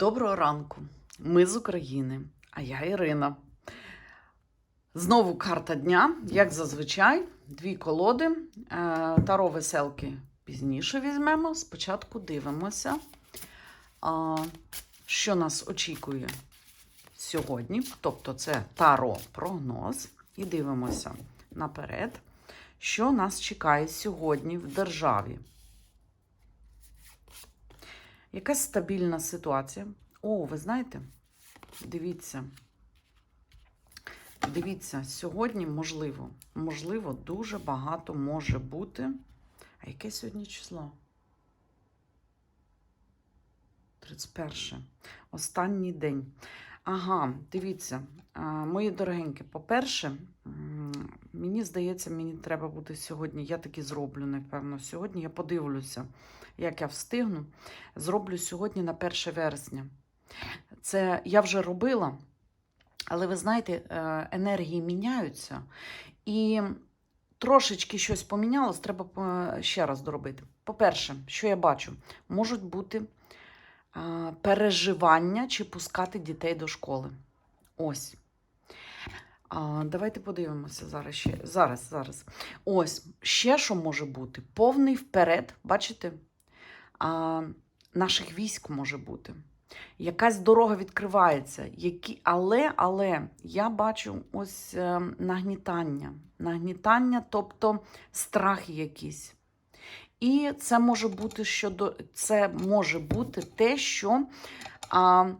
Доброго ранку! Ми з України, а я Ірина. Знову карта дня, як зазвичай, дві колоди. Е, Таро веселки пізніше візьмемо. Спочатку дивимося, що нас очікує сьогодні. Тобто це таро прогноз. І дивимося наперед, що нас чекає сьогодні в державі. Якась стабільна ситуація. О, ви знаєте, дивіться. Дивіться, сьогодні можливо, можливо, дуже багато може бути. А яке сьогодні число? 31. Останній день. Ага, дивіться, мої дорогенькі, по-перше, мені здається, мені треба буде сьогодні. Я таки зроблю, напевно, сьогодні. Я подивлюся, як я встигну. Зроблю сьогодні на 1 вересня. Це я вже робила, але ви знаєте, е, енергії міняються, і трошечки щось помінялось, треба е, ще раз доробити. По-перше, що я бачу, можуть бути переживання чи пускати дітей до школи. Ось. Давайте подивимося зараз ще. Зараз, зараз. Ось, ще що може бути? Повний вперед, бачите? Наших військ може бути. Якась дорога відкривається, які... але, але я бачу ось е, нагнітання. Нагнітання, тобто страхи якісь. І це може бути щодо це може бути те, що а,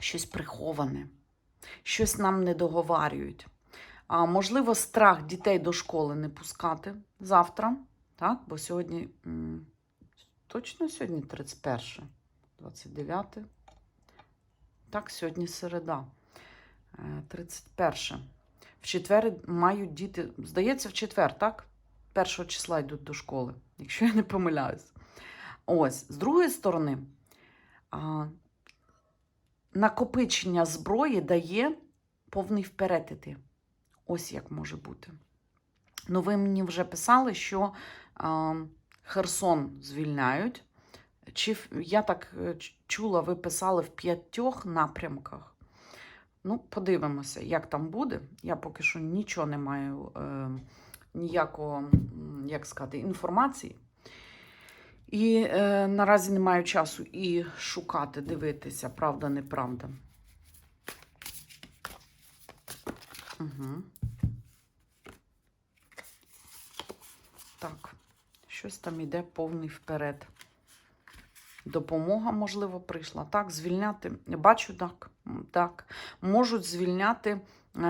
щось приховане, щось нам не договарюють. А, можливо, страх дітей до школи не пускати завтра, так? бо сьогодні, точно сьогодні 31, 29. Так, сьогодні середа. Е, 31. В четвер мають діти, здається, в четвер, так? Першого числа йдуть до школи, якщо я не помиляюсь. Ось, з другої сторони, а, накопичення зброї дає повний вперед. Ось як може бути. Ну, ви мені вже писали, що а, Херсон звільняють. Чи я так е, чула, ви писали в п'ятьох напрямках. Ну, подивимося, як там буде. Я поки що нічого не маю, е, ніякого, як сказати, інформації. І е, наразі не маю часу і шукати, дивитися, правда, неправда. Угу. Так, щось там іде повний вперед. Допомога, можливо, прийшла. Так, звільняти. Бачу, так. так. Можуть звільняти е,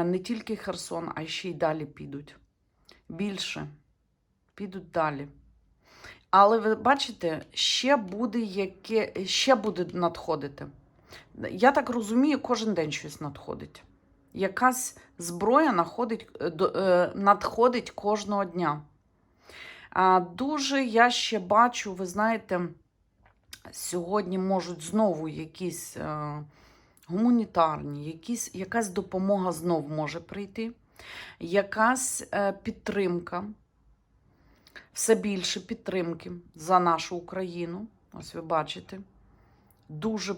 не тільки Херсон, а ще й далі підуть. Більше. Підуть далі. Але ви бачите, ще буде яке, ще буде надходити. Я так розумію, кожен день щось надходить. Якась зброя находить, е, е, надходить кожного дня. Дуже я ще бачу, ви знаєте, сьогодні можуть знову якісь е, гуманітарні, якісь, якась допомога знов може прийти, якась е, підтримка, все більше підтримки за нашу Україну. Ось ви бачите. Дуже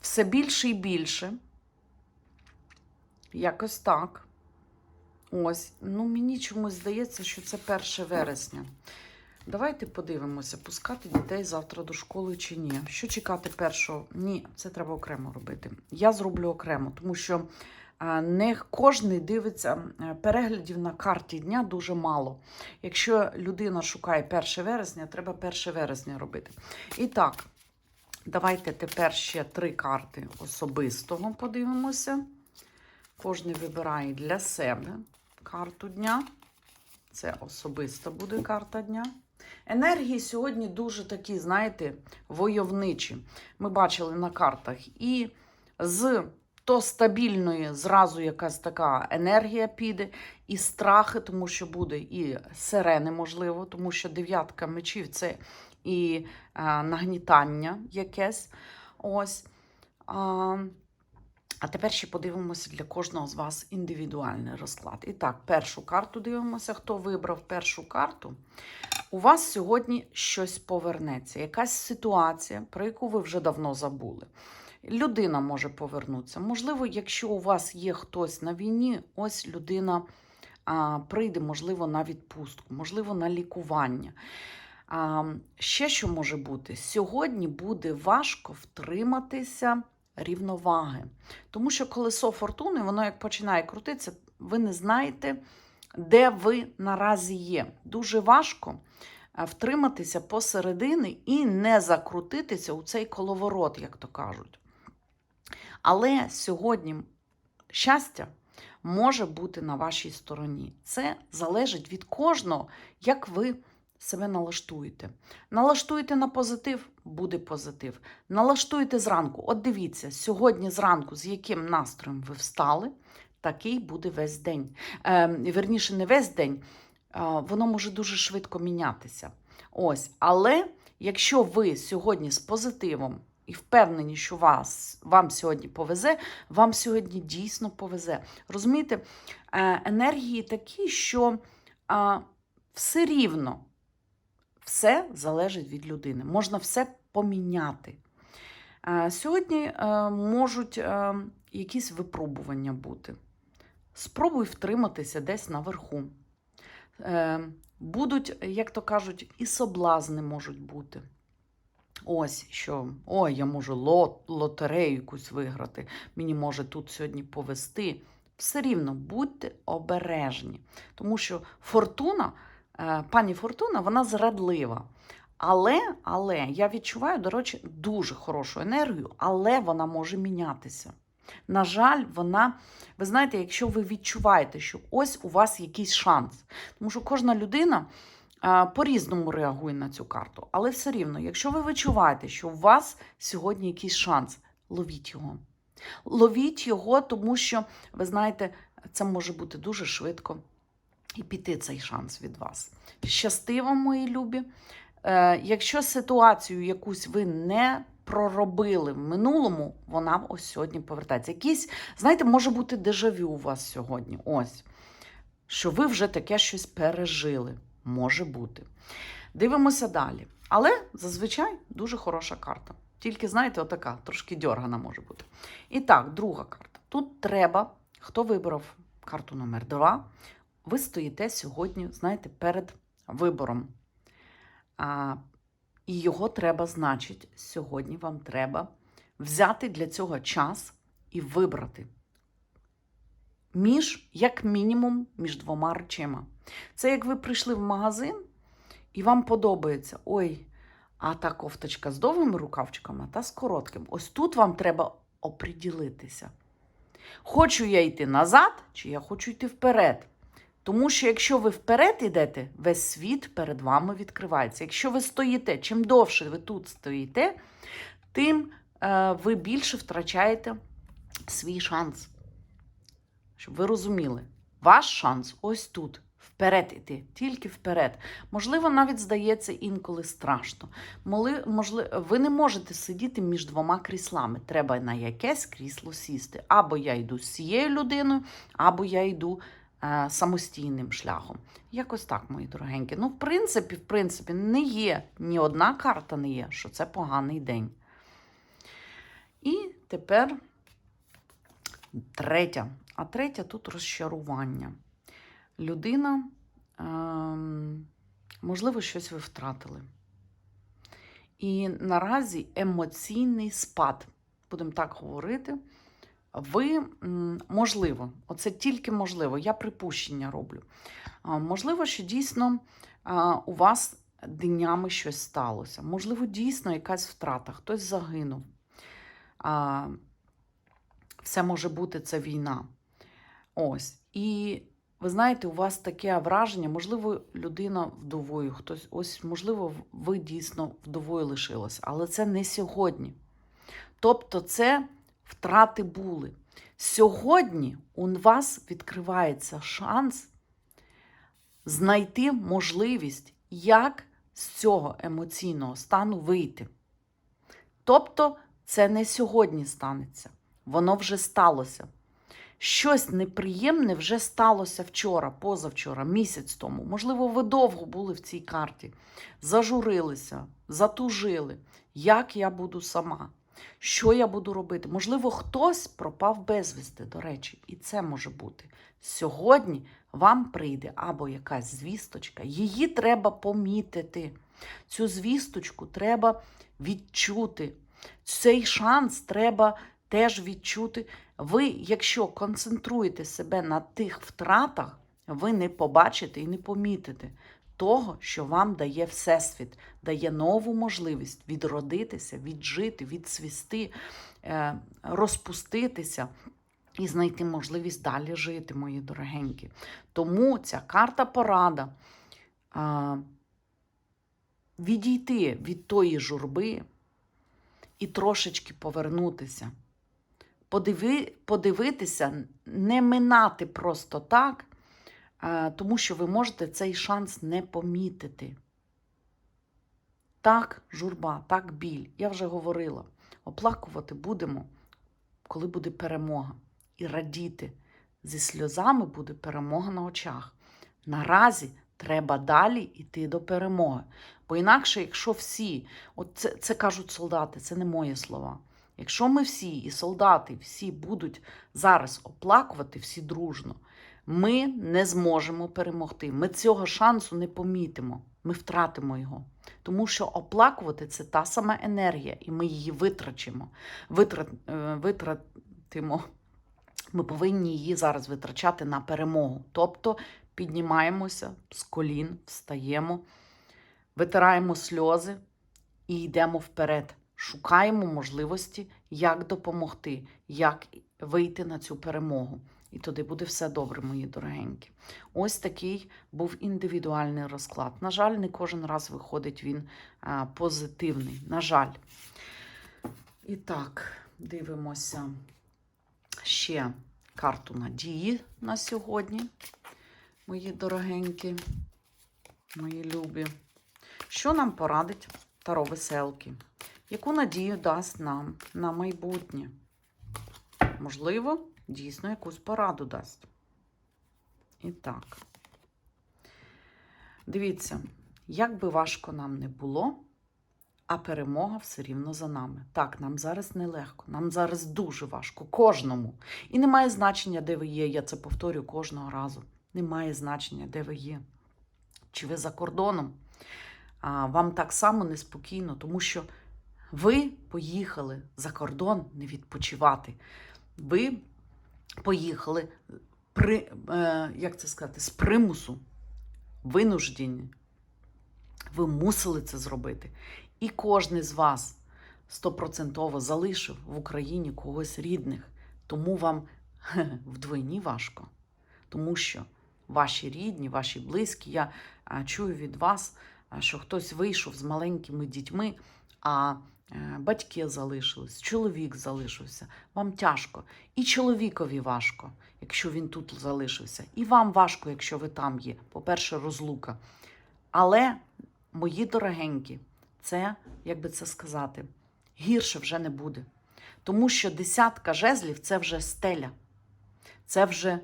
все більше і більше. Якось так. Ось, ну мені чомусь здається, що це 1 вересня. Давайте подивимося, пускати дітей завтра до школи чи ні. Що чекати першого? Ні, це треба окремо робити. Я зроблю окремо, тому що не кожен дивиться переглядів на карті дня дуже мало. Якщо людина шукає 1 вересня, треба 1 вересня робити. І так, давайте тепер ще три карти особистого подивимося. Кожен вибирає для себе карту дня. Це особиста буде карта дня. Енергії сьогодні дуже такі, знаєте, войовничі. Ми бачили на картах. І з то стабільної зразу якась така енергія піде, і страхи, тому що буде і сирени, можливо, тому що дев'ятка мечів це і а, нагнітання якесь. Ось. А, А тепер ще подивимося для кожного з вас індивідуальний розклад. І так, першу карту дивимося, хто вибрав першу карту. У вас сьогодні щось повернеться, якась ситуація, про яку ви вже давно забули. Людина може повернутися. Можливо, якщо у вас є хтось на війні, ось людина а, прийде, можливо, на відпустку, можливо, на лікування. А, ще що може бути? Сьогодні буде важко втриматися рівноваги. Тому що колесо фортуни, воно як починає крутитися, ви не знаєте, де ви наразі є. Дуже важко втриматися посередини і не закрутитися у цей коловорот, як то кажуть. Але сьогодні щастя може бути на вашій стороні. Це залежить від кожного, як ви себе налаштуєте. Налаштуєте на позитив, буде позитив. Налаштуєте зранку. От дивіться, сьогодні зранку, з яким настроєм ви встали, такий буде весь день. Е, верніше, не весь день, воно може дуже швидко мінятися. Ось, але якщо ви сьогодні з позитивом і впевнені, що вас, вам сьогодні повезе, вам сьогодні дійсно повезе. Розумієте, е, енергії такі, що все рівно все залежить від людини. Можна все поміняти. Е, Сьогодні е, можуть якісь випробування бути. Спробуй втриматися десь наверху. Будуть, як то кажуть, і соблазни можуть бути. Ось що, ой, я можу лот, лотерею якусь виграти, мені може тут сьогодні повести. Все рівно будьте обережні, тому що фортуна, е, пані Фортуна, вона зрадлива. Але, але я відчуваю, до речі, дуже хорошу енергію, але вона може мінятися. На жаль, вона, ви знаєте, якщо ви відчуваєте, що ось у вас якийсь шанс, тому що кожна людина по-різному реагує на цю карту. Але все рівно, якщо ви відчуваєте, що у вас сьогодні якийсь шанс, ловіть його. Ловіть його, тому що, ви знаєте, це може бути дуже швидко і піти цей шанс від вас. Щасти вам, мої любі. Е, якщо ситуацію якусь ви не проробили в минулому, вона ось сьогодні повертається. Якийсь, знаєте, може бути дежавю у вас сьогодні. Ось. Що ви вже таке щось пережили. Може бути. Дивимося далі. Але зазвичай дуже хороша карта. Тільки, знаєте, отака, трошки дьоргана може бути. І так, друга карта. Тут треба, хто вибрав карту номер 2, ви стоїте сьогодні, знаєте, перед вибором. А, і його треба, значить, сьогодні вам треба взяти для цього час і вибрати між, як мінімум, між двома речима. Це як ви прийшли в магазин, і вам подобається, ой, а та кофточка з довгими рукавчиками, а та з коротким. Ось тут вам треба оприділитися. Хочу я йти назад, чи я хочу йти вперед. Тому що якщо ви вперед йдете, весь світ перед вами відкривається. Якщо ви стоїте, чим довше ви тут стоїте, тим е, ви більше втрачаєте свій шанс. Щоб ви розуміли, ваш шанс ось тут. Вперед іти, тільки вперед. Можливо, навіть здається інколи страшно. Моли, можливо, ви не можете сидіти між двома кріслами. Треба на якесь крісло сісти. Або я йду з цією людиною, або я йду е, самостійним шляхом. Якось так, мої дорогенькі. Ну, в принципі, в принципі, не є ні одна карта не є, що це поганий день. І тепер третя. А третя тут розчарування. Людина, ем, можливо, щось ви втратили. І наразі емоційний спад, будемо так говорити. Ви, можливо, оце тільки можливо, я припущення роблю. Можливо, що дійсно у вас днями щось сталося. Можливо, дійсно якась втрата, хтось загинув. Все може бути це війна. Ось. І ви знаєте, у вас таке враження, можливо, людина вдовою, хтось, ось, можливо, ви дійсно вдовою лишилися, але це не сьогодні. Тобто, це втрати були. Сьогодні у вас відкривається шанс знайти можливість, як з цього емоційного стану вийти. Тобто, це не сьогодні станеться. воно вже сталося. Щось неприємне вже сталося вчора, позавчора, місяць тому. Можливо, ви довго були в цій карті, зажурилися, затужили. Як я буду сама? Що я буду робити? Можливо, хтось пропав безвісти, до речі, і це може бути. Сьогодні вам прийде або якась звісточка, її треба помітити. Цю звісточку треба відчути. Цей шанс треба теж відчути. Ви, якщо концентруєте себе на тих втратах, ви не побачите і не помітите того, що вам дає Всесвіт, дає нову можливість відродитися, віджити, відсвісти, е, розпуститися і знайти можливість далі жити, мої дорогенькі. Тому ця карта порада а, відійти від тої журби і трошечки повернутися. Подиви, подивитися, не минати просто так, тому що ви можете цей шанс не помітити. Так, журба, так біль. Я вже говорила. Оплакувати будемо, коли буде перемога. І радіти. Зі сльозами буде перемога на очах. Наразі треба далі йти до перемоги. Бо інакше, якщо всі, от це, це кажуть солдати, це не мої слова. Якщо ми всі, і солдати, всі будуть зараз оплакувати, всі дружно, ми не зможемо перемогти. Ми цього шансу не помітимо, ми втратимо його. Тому що оплакувати це та сама енергія, і ми її витрачимо. Витрат, е, витратимо. Ми повинні її зараз витрачати на перемогу. Тобто піднімаємося з колін, встаємо, витираємо сльози і йдемо вперед. Шукаємо можливості, як допомогти, як вийти на цю перемогу. І тоді буде все добре, мої дорогенькі. Ось такий був індивідуальний розклад. На жаль, не кожен раз виходить він позитивний. На жаль. І так, дивимося ще карту надії на сьогодні, мої дорогенькі, мої любі. Що нам порадить Таро Веселки? Яку надію дасть нам на майбутнє? Можливо, дійсно якусь пораду дасть. І так. Дивіться, як би важко нам не було, а перемога все рівно за нами. Так, нам зараз нелегко, нам зараз дуже важко, кожному. І немає значення, де ви є. Я це повторю кожного разу. Немає значення, де ви є. Чи ви за кордоном? Вам так само неспокійно, тому що ви поїхали за кордон не відпочивати. Ви поїхали при, е, як це сказати, з примусу, винуждені. Ви мусили це зробити. І кожен з вас стопроцентово залишив в Україні когось рідних. Тому вам вдвойні важко. Тому що ваші рідні, ваші близькі, я чую від вас, що хтось вийшов з маленькими дітьми, а батьки залишились, чоловік залишився. Вам тяжко. І чоловікові важко, якщо він тут залишився. І вам важко, якщо ви там є. По-перше, розлука. Але, мої дорогенькі, це, як би це сказати, гірше вже не буде. Тому що десятка жезлів це вже стеля, це вже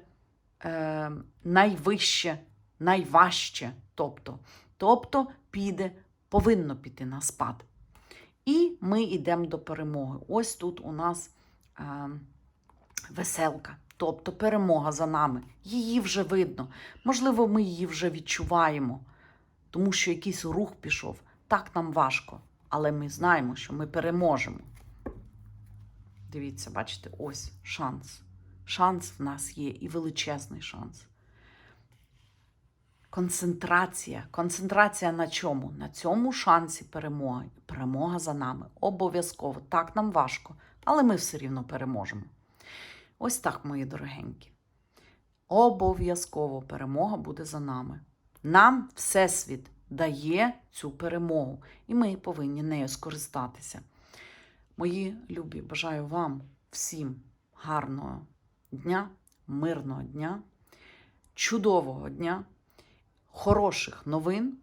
е, найвище, найважче. Тобто, тобто піде, повинно піти на спад. І ми йдемо до перемоги. Ось тут у нас е, веселка, тобто перемога за нами. Її вже видно. Можливо, ми її вже відчуваємо, тому що якийсь рух пішов. Так нам важко, але ми знаємо, що ми переможемо. Дивіться, бачите, ось шанс. Шанс в нас є і величезний шанс. Концентрація. Концентрація на чому? На цьому шансі перемоги. Перемога за нами. Обов'язково. Так нам важко, але ми все рівно переможемо. Ось так, мої дорогенькі. Обов'язково перемога буде за нами. Нам Всесвіт дає цю перемогу, і ми повинні нею скористатися. Мої любі, бажаю вам всім гарного дня, мирного дня, чудового дня, хороших новин.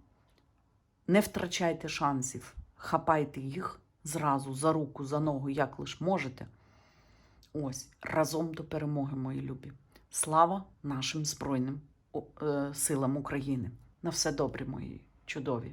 Не втрачайте шансів, хапайте їх зразу за руку, за ногу, як лиш можете. Ось разом до перемоги, мої любі. Слава нашим Збройним е, силам України. На все добре, мої чудові.